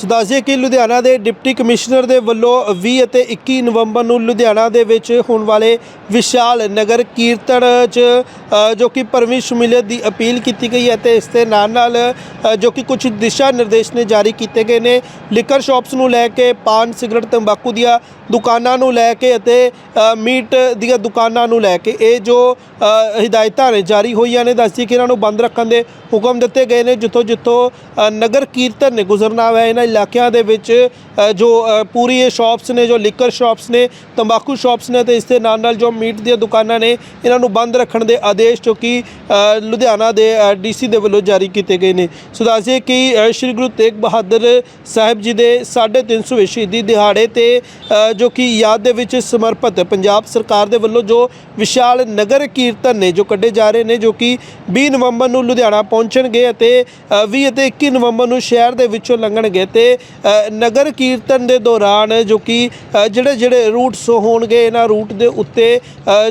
ਸੋ ਦੱਸਦੇ ਕਿ ਲੁਧਿਆਣਾ ਦੇ ਡਿਪਟੀ ਕਮਿਸ਼ਨਰ ਦੇ ਵੱਲੋਂ 20 ਅਤੇ 21 ਨਵੰਬਰ ਨੂੰ ਲੁਧਿਆਣਾ ਦੇ ਵਿੱਚ ਹੋਣ ਵਾਲੇ ਵਿਸ਼ਾਲ ਨਗਰ ਕੀਰਤਨ 'ਚ ਜੋ ਕਿ ਪਰਮੀ ਸ਼ਮੂਲੀਅਤ ਦੀ ਅਪੀਲ ਕੀਤੀ ਗਈ ਹੈ ਤੇ ਇਸ ਦੇ ਨਾਲ ਨਾਲ ਜੋ ਕਿ ਕੁਝ ਦਿਸ਼ਾ ਨਿਰਦੇਸ਼ ਨੇ ਜਾਰੀ ਕੀਤੇ ਗਏ ਨੇ। ਲਿਕਰ ਸ਼ਾਪਸ ਨੂੰ ਲੈ ਕੇ ਪਾਨ ਸਿਗਰਟ ਤੰਬਾਕੂ ਦੀਆਂ ਦੁਕਾਨਾਂ ਨੂੰ ਲੈ ਕੇ ਅਤੇ ਮੀਟ ਦੀਆਂ ਦੁਕਾਨਾਂ ਨੂੰ ਲੈ ਕੇ ਇਹ ਜੋ ਅ, ਹਦਾਇਤਾਂ ਨੇ ਜਾਰੀ ਹੋਈਆਂ ਨੇ ਦੱਸਦੀ ਕਿ ਇਹਨਾਂ ਨੂੰ ਬੰਦ ਰੱਖਣ ਦੇ ਹੁਕਮ ਦਿੱਤੇ ਗਏ ਨੇ। ਜਿੱਥੋਂ ਜਿੱਥੋਂ ਨਗਰ ਕੀਰਤਨ ਨੇ ਗੁਜ਼ਰਨਾ ਹੈ ਇਹਨਾਂ ਇਲਾਕਿਆਂ ਦੇ ਵਿੱਚ ਅ, ਜੋ ਅ, ਪੂਰੀ ਇਹ ਸ਼ਾਪਸ ਨੇ ਜੋ ਲਿਕਰ ਸ਼ਾਪਸ ਨੇ ਤੰਬਾਕੂ ਸ਼ਾਪਸ ਨੇ ਤੇ ਇਸ ਦੇ ਨਾਲ ਨਾਲ ਜੋ ਮੀਟ ਦੀਆਂ ਦੁਕਾਨਾਂ ਨੇ ਇਹਨਾਂ ਨੂੰ ਬੰਦ ਰੱਖਣ ਦੇ ਆਦੇਸ਼ ਜੋ ਕਿ ਅ, ਲੁਧਿਆਣਾ ਦੇ ਡੀਸੀ ਦੇ ਵੱਲੋਂ ਜਾਰੀ ਕੀਤੇ ਗਏ ਨੇ। ਸੋ ਦੱਸਦੇ ਕਿ ਅ, ਸ਼੍ਰੀ ਗੁਰੂ ਤੇਗ ਬਹਾਦਰ ਸਾਹਿਬ ਜੀ ਦੇ 350ਵੇਂ ਸ਼ਹੀਦੀ ਦਿਹਾੜੇ ਤੇ ਅ, ਜੋ ਕਿ ਯਾਦ ਦੇ ਵਿੱਚ ਸਮਰਪਿਤ ਪੰਜਾਬ ਸਰਕਾਰ ਦੇ ਵੱਲੋਂ ਜੋ ਵਿਸ਼ਾਲ ਨਗਰ ਕੀਰਤਨ ਨੇ ਜੋ ਕੱਢੇ ਜਾ ਰਹੇ ਨੇ ਜੋ ਕਿ 20 ਨਵੰਬਰ ਨੂੰ ਲੁਧਿਆਣਾ ਪਹੁੰਚਣਗੇ ਅਤੇ ਅ, 20 ਅਤੇ 21 ਨਵੰਬਰ ਨੂੰ ਸ਼ਹਿਰ ਦੇ ਵਿੱਚੋਂ ਲੰਘਣਗੇ ਤੇ ਅ, ਨਗਰ ਕੀਰਤਨ ਦੇ ਦੌਰਾਨ ਜੋ ਕਿ ਜਿਹੜੇ ਜਿਹੜੇ ਰੂਟਸ ਹੋਣਗੇ ਇਹਨਾਂ ਰੂਟ ਦੇ ਉੱਤੇ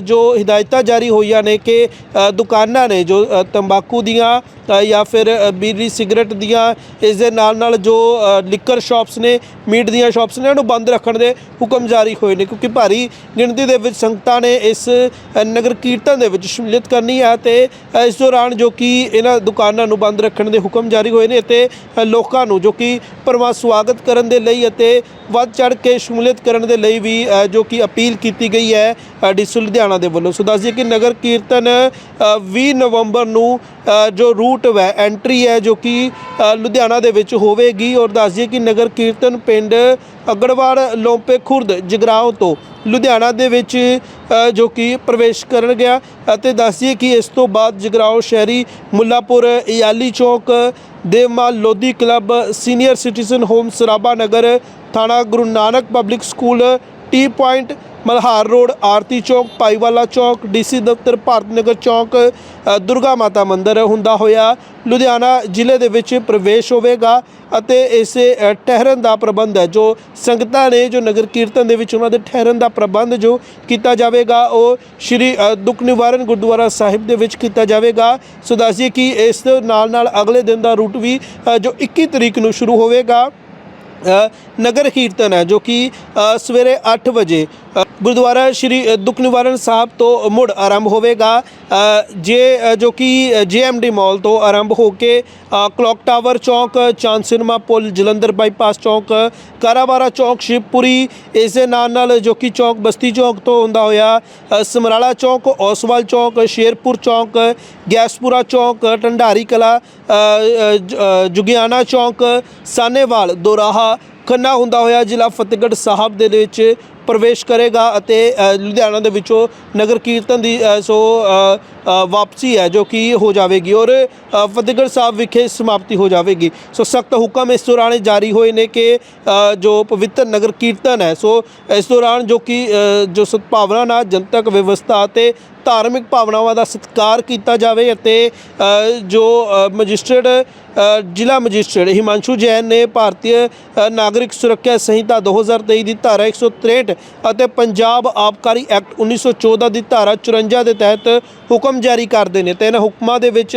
ਜੋ ਹਦਾਇਤਾਂ ਜਾਰੀ ਹੋਈਆਂ ਨੇ ਕਿ ਦੁਕਾਨਾਂ ਨੇ ਜੋ ਤੰਬਾਕੂ ਦੀਆਂ ਜਾਂ ਫਿਰ ਅ, ਬੀੜੀ ਸਿਗਰਟ ਦੀਆਂ ਇਸ ਦੇ ਨਾਲ ਨਾਲ ਜੋ ਲਿਕਰ ਸ਼ਾਪਸ ਨੇ ਮੀਟ ਦੀਆਂ ਸ਼ਾਪਸ ਨੇ ਉਹਨੂੰ ਬੰਦ ਰੱਖਣ ਦੇ ਹੁਕਮ ਜਾਰੀ ਹੋਏ ਨੇ। ਕਿਉਂਕਿ ਭਾਰੀ ਗਿਣਤੀ ਦੇ ਵਿੱਚ ਸੰਗਤਾਂ ਨੇ ਇਸ ਨਗਰ ਕੀਰਤਨ ਦੇ ਵਿੱਚ ਸ਼ਮੂਲੀਅਤ ਕਰਨੀ ਹੈ ਤੇ ਇਸ ਦੌਰਾਨ ਜੋ ਕਿ ਇਹਨਾਂ ਦੁਕਾਨਾਂ ਨੂੰ ਬੰਦ ਰੱਖਣ ਦੇ ਹੁਕਮ ਜਾਰੀ ਹੋਏ ਨੇ ਅਤੇ ਲੋਕਾਂ ਨੂੰ ਜੋ ਕਿ ਪਰਮਾ ਸਵਾਗਤ ਕਰਨ ਦੇ ਲਈ ਅਤੇ ਵੱਧ ਚੜ ਕੇ ਸ਼ਮੂਲੀਅਤ ਕਰਨ ਦੇ ਲਈ ਵੀ ਜੋ ਕਿ ਅਪੀਲ ਕੀਤੀ ਗਈ ਹੈ ਡੀਸੀ ਲੁਧਿਆਣਾ ਦੇ ਵੱਲੋਂ। ਸੋ ਦੱਸ ਦਈਏ ਕਿ ਨਗਰ ਕੀਰਤਨ ਅ, 20 ਨਵੰਬਰ ਨੂੰ ਜੋ ਰੂਟ ਹੈ ਐਂਟਰੀ ਹੈ ਜੋ ਕਿ ਲੁਧਿਆਣਾ ਦੇ ਵਿੱਚ ਹੋਵੇਗੀ ਔਰ ਦੱਸ ਦਈਏ ਕਿ ਨਗਰ ਕੀਰਤਨ ਪਿੰਡ ਅਗੜਵਾੜ ਲੋਂਪੇ, ਖੁਰਦ, ਜਗਰਾਉਂ ਤੋਂ ਲੁਧਿਆਣਾ ਦੇ ਵਿੱਚ ਜੋ ਕਿ ਪ੍ਰਵੇਸ਼ ਕਰਨ ਗਿਆ ਅਤੇ ਦੱਸ ਕਿ ਇਸ ਤੋਂ ਬਾਅਦ ਜਗਰਾਉਂ ਸ਼ਹਿਰੀ ਮੁੱਲਾਪੁਰ ਇਆਲੀ ਚੌਕ, Devmal Lodhi club, senior citizen home, Sarabha Nagar, ਥਾਣਾ Guru Nanak public school, T point Malhar road, Aarti ਚੌਕ, ਪਾਈਵਾਲਾ ਚੌਕ, ਡੀਸੀ ਦਫ਼ਤਰ, ਭਾਰਤ ਨਗਰ ਚੌਕ ਦੁਰਗਾ ਮਾਤਾ ਮੰਦਿਰ ਹੁੰਦਾ ਹੋਇਆ। ਲੁਧਿਆਣਾ ਜ਼ਿਲ੍ਹੇ ਦੇ ਵਿੱਚ ਪ੍ਰਵੇਸ਼ ਹੋਵੇਗਾ ਅਤੇ ਇਸੇ ਠਹਿਰਨ ਦਾ ਪ੍ਰਬੰਧ ਹੈ। ਜੋ ਸੰਗਤਾਂ ਨੇ, ਜੋ ਨਗਰ ਕੀਰਤਨ ਦੇ ਵਿੱਚ ਉਹਨਾਂ ਦੇ ਠਹਿਰਨ ਦਾ ਪ੍ਰਬੰਧ ਜੋ ਕੀਤਾ ਜਾਵੇਗਾ, ਉਹ ਸ਼੍ਰੀ ਦੁੱਖ ਨਿਵਾਰਨ ਗੁਰਦੁਆਰਾ ਸਾਹਿਬ ਦੇ ਵਿੱਚ ਕੀਤਾ ਜਾਵੇਗਾ। ਸੋ ਦੱਸੀਏ ਕਿ ਇਸ ਨਾਲ ਨਾਲ ਅਗਲੇ ਦਿਨ ਦਾ ਰੂਟ ਵੀ ਜੋ 21 ਤਰੀਕ ਨੂੰ ਸ਼ੁਰੂ ਹੋਵੇਗਾ। ਨਗਰ ਕੀਰਤਨ ਹੈ ਜੋ ਕਿ ਸਵੇਰੇ 8 ਵਜੇ ਗੁਰਦੁਆਰਾ ਸ਼੍ਰੀ ਦੁੱਖ ਨਿਵਾਰਨ ਸਾਹਿਬ ਤੋਂ ਮੁੜ ਆਰੰਭ ਹੋਵੇਗਾ। ਜੇ ਜੋ ਕਿ ਜੀਐਮਡੀ ਮਾਲ ਤੋਂ ਆਰੰਭ ਹੋ ਕੇ clock tower chowk Chand cinema ਪੁਲ ਜਲੰਧਰ ਬਾਈਪਾਸ ਚੌਂਕ ਕਾਰਾਵਾਰਾ ਚੌਂਕ ਸ਼ਿਵਪੁਰੀ ਇਸ ਦੇ ਨਾਲ ਨਾਲ ਜੋ ਕਿ ਚੌਂਕ ਬਸਤੀ ਚੌਂਕ ਤੋਂ ਹੁੰਦਾ ਹੋਇਆ ਸਮਰਾਲਾ ਚੌਂਕ ਔਸਵਾਲ ਚੌਂਕ ਸ਼ੇਰਪੁਰ ਚੌਂਕ ਗੈਸਪੁਰਾ ਚੌਂਕ ਟੰਡਾਰੀ ਕਲਾ ਅ, ਅ, ਜੁਗਿਆਣਾ ਚੌਕ ਸਾਨੇਵਾਲ ਦੋਰਾਹਾ ਖੰਨਾ ਹੁੰਦਾ ਹੋਇਆ ਜ਼ਿਲ੍ਹਾ ਫਤਿਹਗੜ੍ਹ ਸਾਹਿਬ ਦੇ ਵਿੱਚ ਪ੍ਰਵੇਸ਼ ਕਰੇਗਾ ਅਤੇ ਲੁਧਿਆਣਾ ਦੇ ਵਿੱਚੋਂ ਨਗਰ ਕੀਰਤਨ ਦੀ ਸੋ ਵਾਪਸੀ ਹੈ ਜੋ ਕਿ ਹੋ ਜਾਵੇਗੀ ਔਰ ਫਤਿਹਗੜ੍ਹ ਸਾਹਿਬ ਵਿਖੇ ਸਮਾਪਤੀ ਹੋ ਜਾਵੇਗੀ। ਸੋ ਸਖਤ ਹੁਕਮ ਇਸ ਦੌਰਾਨ ਜਾਰੀ ਹੋਏ ਨੇ ਕਿ ਜੋ ਪਵਿੱਤਰ ਨਗਰ ਕੀਰਤਨ ਹੈ ਸੋ ਇਸ ਦੌਰਾਨ ਜੋ ਕਿ ਜੋ ਸਦਭਾਵਨਾ ਨਾਲ ਜਨਤਕ ਵਿਵਸਥਾ ਅਤੇ ਧਾਰਮਿਕ ਭਾਵਨਾਵਾਂ ਦਾ ਸਤਿਕਾਰ ਕੀਤਾ ਜਾਵੇ ਅਤੇ ਜੋ ਅ, ਜ਼ਿਲ੍ਹਾ ਮੈਜਿਸਟਰੇਟ ਹਿਮਾਂਸ਼ੂ ਜੈਨ ਨੇ ਭਾਰਤੀ ਨਾਗਰਿਕ ਸੁਰੱਖਿਆ ਸੰਹਿਤਾ 2023 ਦੀ ਧਾਰਾ 163 ਅਤੇ ਪੰਜਾਬ ਆਬਕਾਰੀ ਐਕਟ 1914 ਦੀ ਧਾਰਾ 54 ਦੇ ਤਹਿਤ ਹੁਕਮ ਜਾਰੀ ਕਰਦੇ ਨੇ। ਤੇ ਇਹਨਾਂ ਹੁਕਮਾਂ ਦੇ ਵਿੱਚ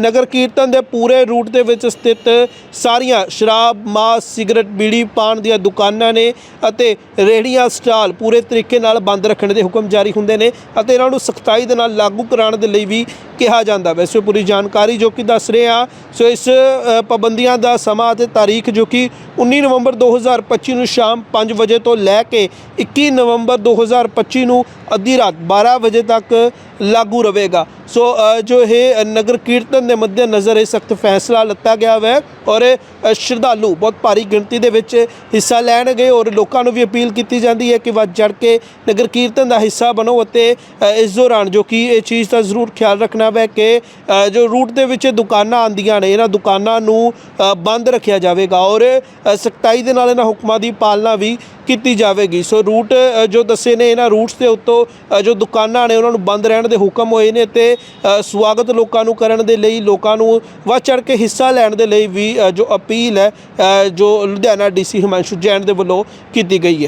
ਨਗਰ ਕੀਰਤਨ ਦੇ ਪੂਰੇ ਰੂਟ ਦੇ ਵਿੱਚ ਸਥਿਤ ਸਾਰੀਆਂ ਸ਼ਰਾਬ, ਮਾਸ, ਸਿਗਰਟ, ਬੀੜੀ ਪਾਨ ਦੀਆਂ ਦੁਕਾਨਾਂ ਨੇ ਅਤੇ ਰੇਹੜੀਆਂ, ਸਟਾਲ ਪੂਰੇ ਤਰੀਕੇ ਨਾਲ ਬੰਦ ਰੱਖਣ ਦੇ ਹੁਕਮ ਜਾਰੀ ਹੁੰਦੇ ਨੇ ਅਤੇ ਇਹਨਾਂ ਨੂੰ ਸਖਤਾਈ ਦੇ ਨਾਲ ਲਾਗੂ ਕਰਾਉਣ ਦੇ ਲਈ ਵੀ ਕਿਹਾ ਜਾਂਦਾ ਵੈਸੇ ਪੂਰੀ ਜਾਣਕਾਰੀ ਜੋ ਕਿ ਦੱਸ ਰਹੇ ਆ ਸੋ ਇਸ ਪਾਬੰਦੀਆਂ ਦਾ ਸਮਾਂ ਅਤੇ ਤਾਰੀਖ ਜੋ ਕਿ 19 ਨਵੰਬਰ 2025 ਨੂੰ ਸ਼ਾਮ 5 ਵਜੇ ਤੋਂ ਲੈ ਕੇ 21 ਨਵੰਬਰ 2025 ਨੂੰ ਅੱਧੀ ਰਾਤ 12 ਵਜੇ ਤੱਕ ਲਾਗੂ ਰਹੇਗਾ। ਸੋ ਜੋ ਇਹ ਨਗਰ ਕੀਰਤਨ ਦੇ ਮੱਦੇ ਨਜ਼ਰ ਇਹ ਸਖਤ ਫੈਸਲਾ ਲਿੱਤਾ ਗਿਆ ਹੈ ਔਰ ਸ਼ਰਧਾਲੂ ਬਹੁਤ ਭਾਰੀ ਗਿਣਤੀ ਦੇ ਵਿੱਚ ਹਿੱਸਾ ਲੈਣਗੇ ਔਰ ਲੋਕਾਂ ਨੂੰ ਵੀ ਅਪੀਲ ਕੀਤੀ ਜਾਂਦੀ ਹੈ ਕਿ ਵੱਧ ਚੜ ਕੇ ਨਗਰ ਕੀਰਤਨ ਦਾ ਹਿੱਸਾ ਬਣੋ ਅਤੇ ਇਸ ਦੌਰਾਨ ਜੋ ਕਿ ਇਹ ਚੀਜ਼ ਦਾ ਜ਼ਰੂਰ ਖਿਆਲ ਰੱਖਣਾ ਹੈ ਕਿ ਜੋ ਰੂਟ ਦੇ ਵਿੱਚ ਦੁਕਾਨਾਂ ਆਂਦੀਆਂ ਨੇ, ਇਹਨਾਂ ਦੁਕਾਨਾਂ ਨੂੰ ਬੰਦ ਰੱਖਿਆ ਜਾਵੇਗਾ ਔਰ ਸਖਤਾਈ ਦੇ ਨਾਲ ਇਹਨਾਂ ਹੁਕਮਾਂ ਦੀ ਪਾਲਣਾ ਵੀ ਕੀਤੀ ਜਾਵੇਗੀ। ਸੋ ਰੂਟ ਜੋ ਦੱਸੇ ਨੇ ਇਹਨਾਂ ਰੂਟਸ ਦੇ ਉੱਤੋਂ ਜੋ ਦੁਕਾਨਾਂ ਨੇ ਉਹਨਾਂ ਨੂੰ ਬੰਦ ਰਹਿਣ ਦੇ ਹੁਕਮ ਹੋਏ ਨੇ ਤੇ ਸਵਾਗਤ ਲੋਕਾਂ ਨੂੰ ਕਰਨ ਦੇ ਲਈ, ਲੋਕਾਂ ਨੂੰ ਵੱਧ ਚੜ ਕੇ ਹਿੱਸਾ ਲੈਣ ਦੇ ਲਈ ਵੀ ਜੋ ਅਪੀਲ ਹੈ ਜੋ ਲੁਧਿਆਣਾ ਡੀਸੀ ਹਿਮਾਂਸ਼ੂ ਜੈਨ ਦੇ ਵੱਲੋਂ ਕੀਤੀ ਗਈ ਹੈ।